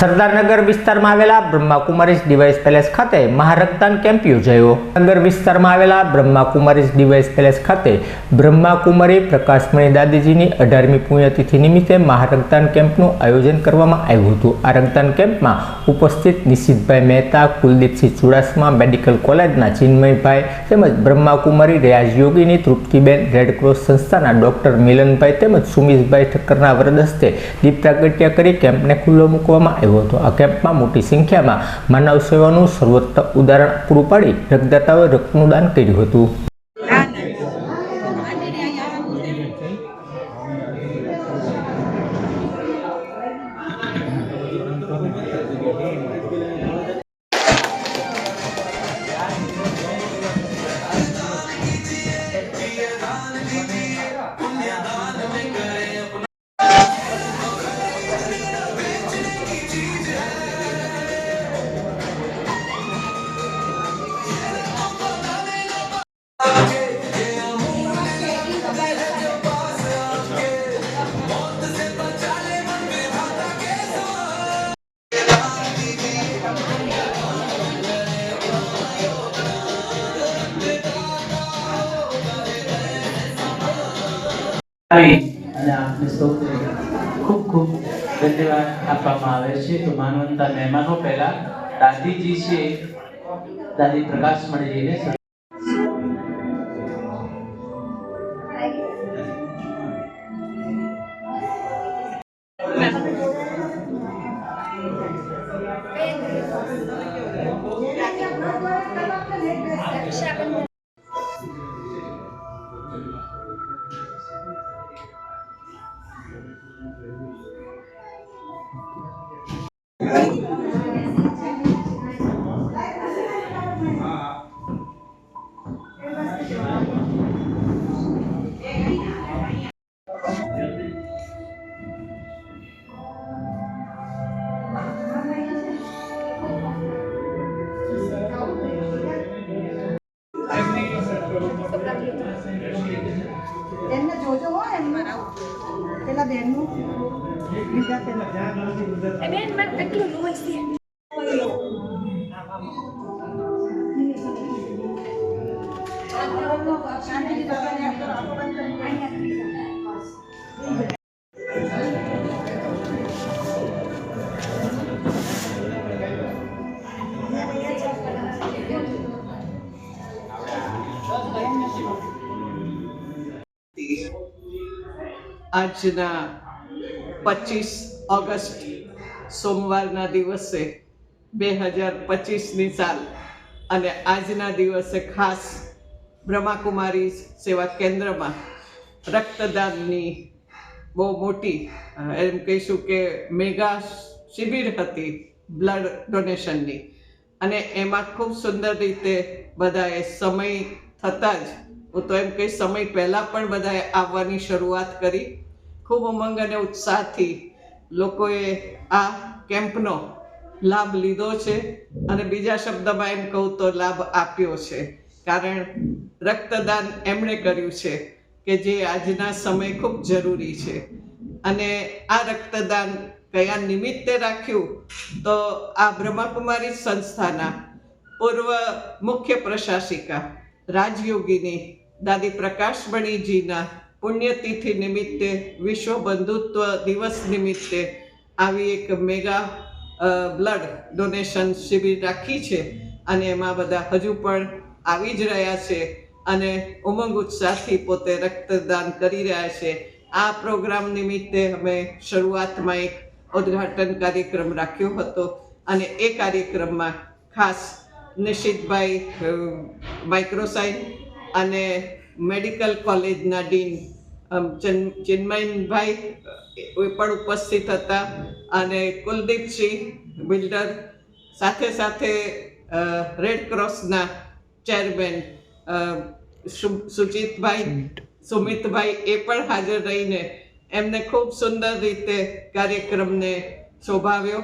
સરદારનગર વિસ્તારમાં આવેલા Brahma Kumaris device palace ખાતે મહારક્તદાન કેમ્પ યોજાયો. નગર વિસ્તારમાં આવેલા બ્રહ્માકુમારીઝ ડિવાઇસ પેલેસ ખાતે બ્રહ્માકુમારી પ્રકાશમણી દાદીજીની અઢારમી પુણ્યતિથિ નિમિત્તે મહારક્તદાન કેમ્પનું આયોજન કરવામાં આવ્યું હતું. આ રક્તદાન કેમ્પમાં ઉપસ્થિત નિશિતભાઈ મહેતા, કુલદીપસિંહ ચુડાસમા, મેડિકલ કોલેજના ચિન્મયભાઈ તેમજ બ્રહ્માકુમારી રેયાજ યોગીની તૃપ્તિબેન રેડક્રોસ સંસ્થાના ડોક્ટર મિલનભાઈ તેમજ સુમિશભાઈ ઠક્કરના વરદસ્તે દીપ પ્રાગટ્ય કરી કેમ્પને ખુલ્લો મૂકવામાં આવ્યો. હતો. આ કેમ્પમાં મોટી સંખ્યામાં માનવ સેવાનું સર્વોત્તમ ઉદાહરણ પૂરું પાડી રક્તદાતાઓએ રક્તનું દાન કર્યું હતું. અને આપને ખૂબ ખૂબ આપવામાં આવે છે. તો માનવંતા મહેમાનો પહેલા દાદીજી છે. દાદી પ્રકાશમણીજીને એમને જોજો હો એમને પેલા બેનનું બીજા પેલા બેન મને કેટલું નોઈસ આજના પચીસ ઓગસ્ટ સોમવારના દિવસે બે હજાર પચીસની સાલ. અને આજના દિવસે ખાસ બ્રહ્માકુમારી સેવા કેન્દ્રમાં રક્તદાનની બહુ મોટી એમ કહીશું કે મેગા શિબિર હતી બ્લડ ડોનેશનની. અને એમાં ખૂબ સુંદર રીતે બધાએ સમય થતાં જ, હું તો એમ કહીશ સમય પહેલાં પણ બધાએ આવવાની શરૂઆત કરી. ખૂબ ઉમંગ અને ઉત્સાહથી લોકોએ આ કેમ્પનો લાભ લીધો છે અને બીજા શબ્દમાં એમ કહું તો લાભ આપ્યો છે. કારણ રક્તદાન એમણે કર્યું છે કે જે આજના સમય ખૂબ જરૂરી છે. અને આ રક્તદાન કયા નિમિત્તે રાખ્યું? તો આ બ્રહ્માકુમારી સંસ્થાના પૂર્વ મુખ્ય પ્રશાસિકા, રાજયોગીની દાદી પ્રકાશમણીજીના પુણ્યતિથિ નિમિત્તે, વિશ્વ બંધુત્વ દિવસ નિમિત્તે આવી એક મેગા બ્લડ ડોનેશન શિબિર રાખી છે. અને એમાં બધા હજુ પણ આવી જ રહ્યા છે અને ઉમંગ ઉત્સાહથી પોતે રક્તદાન કરી રહ્યા છે. આ પ્રોગ્રામ નિમિત્તે અમે શરૂઆતમાં એક ઉદ્ઘાટન કાર્યક્રમ રાખ્યો હતો અને એ કાર્યક્રમમાં ખાસ નિશિતભાઈ માઇક્રોસાઇન અને મેડિકલ કોલેજના ડીન ચિન્મયનભાઈ એ પણ ઉપસ્થિત હતા અને કુલદીપસિંહ બિલ્ડર સાથે સાથે રેડ ક્રોસના ચેરમેન સુજીતભાઈ સુમિતભાઈ એ પણ હાજર રહીને એમને ખૂબ સુંદર રીતે કાર્યક્રમને શોભાવ્યો.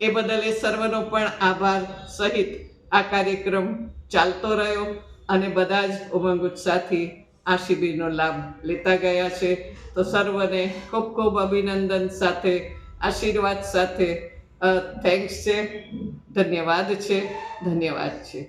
એ બદલ એ સર્વનો પણ આભાર સહિત આ કાર્યક્રમ ચાલતો રહ્યો અને બધા જ ઉમંગ ઉત્સાહથી આ શિબિરનો લાભ લેતા ગયા છે. તો સર્વને ખૂબ ખૂબ અભિનંદન સાથે આશીર્વાદ સાથે થેન્ક્સ છે. ધન્યવાદ છે. ધન્યવાદ છે.